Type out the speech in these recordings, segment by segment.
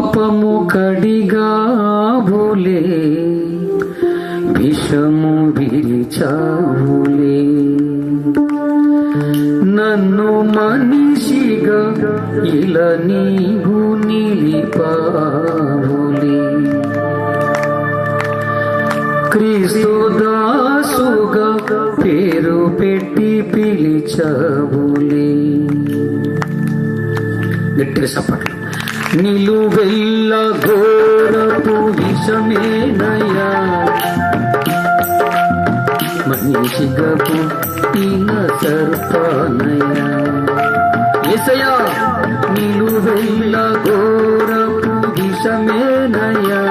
పాపము కడిగావులే విషము విరిచావులే. నన్ను మనిషిగా ఇలా నీవు నిలిపావులే. క్రీస్తు పేరు పెట్టి పిలిచావులే. గట్టిగా సపట్లు నిలువెల్ల ఘోరపు విషమేనయ్యా. మనిషిగా పుట్టిన సర్పానయ్యా ఎసయా నిలువెల్ల ఘోరపు విషమేనయ్యా.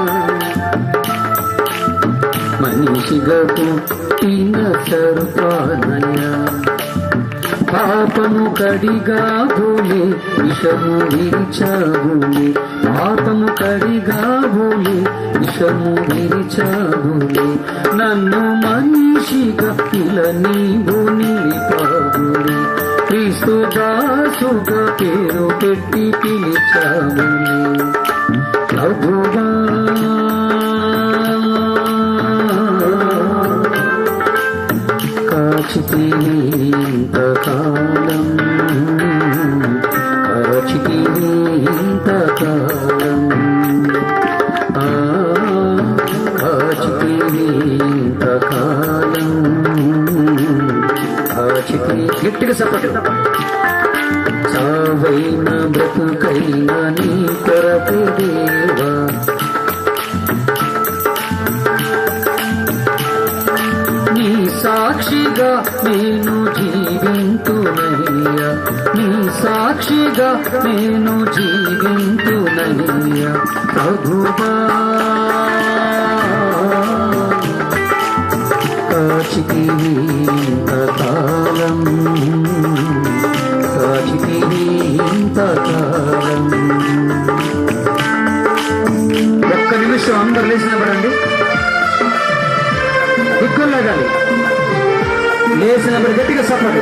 మనిషిగా పుట్టిన సర్పానయ్యా పాపము కడిగా భూమి విషము విరిచావులే పాపము కడిగా భూమి విషము విరిచావులే నన్ను మనిషిగా ఇలా నీవు నిలిపావులే క్రీస్తు దాసుగా పేరు పెట్టి పిలిచావులే ప్రభు కాచితివి ఇంతకాలం కాచితివి ఇంతకాలం ఆ, ఇంతకాలం కాచితివి గట్టిగా సపటు సావైన బ్రతుకైన నీ కొరకు సాక్షిగా నేను జీవింతునయ్యా. నీ సాక్షిగా నేను జీవింతునయ్యా. ప్రభువా కాచితివి ఇంతకాలం కాచితివి ఇంతకాలం ఒక్క నిమిషం అందరు లేచినప్పుడండి దిక్కులు లేగాలి లేచినప్పుడు గట్టిగా సపడు